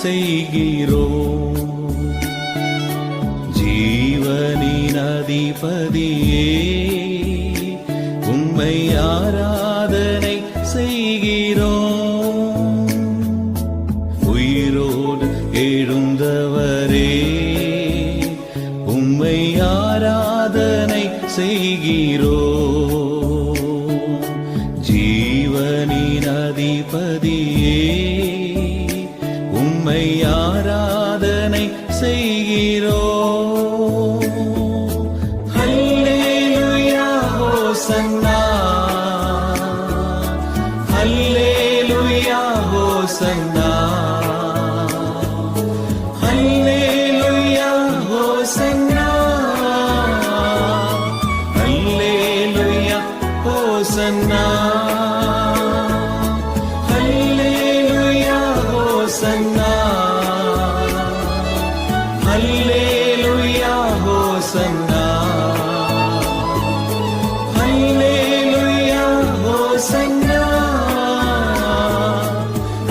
செய்கிறோம் ஜீவனின் அதிபதியே உம்மை ஆராதனை செய்கிறோம் உயிரோடு எழுந்தவரே உம்மை ஆராதனை செய்கிறோம் ஜீவனின் அதிபதி உம்மை ஆராதனை செய்கிறோ. ஹல்லேலூயா ஹோசன்னா. ஹல்லேலூயா ஹோசன்னா. ஹல்லேலூயா ஹோசன்னா. ஹல்லேலூயா ஹோசன்னா.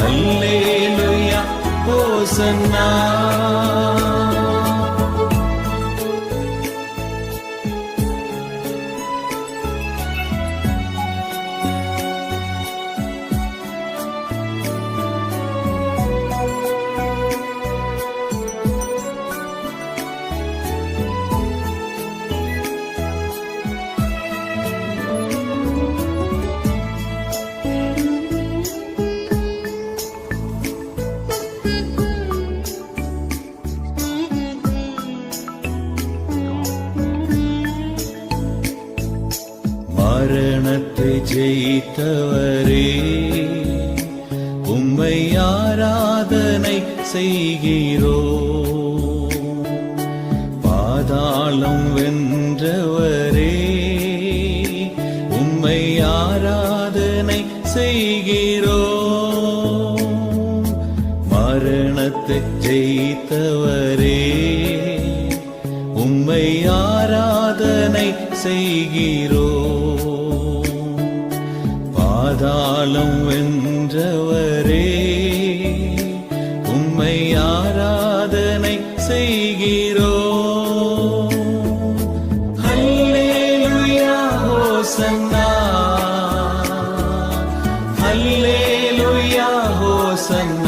హల్లేలుయా హోసన్నా மரணத்தை ஜெயித்தவரே உம்மை ஆராதனை செய்கிறோ. பாதாளம் வென்றவரே உம்மை ஆராதனை செய்கிறோ. மரணத்தை ஜெயித்தவரே ஆராதனை செய்கிறோ. பாதாளம் வென்றவரே உம்மை ஆராதனை செய்கிறோ. ஹல்லேலுயா ஹோசன்னா. ஹல்லேலூயா ஹோசன்னா.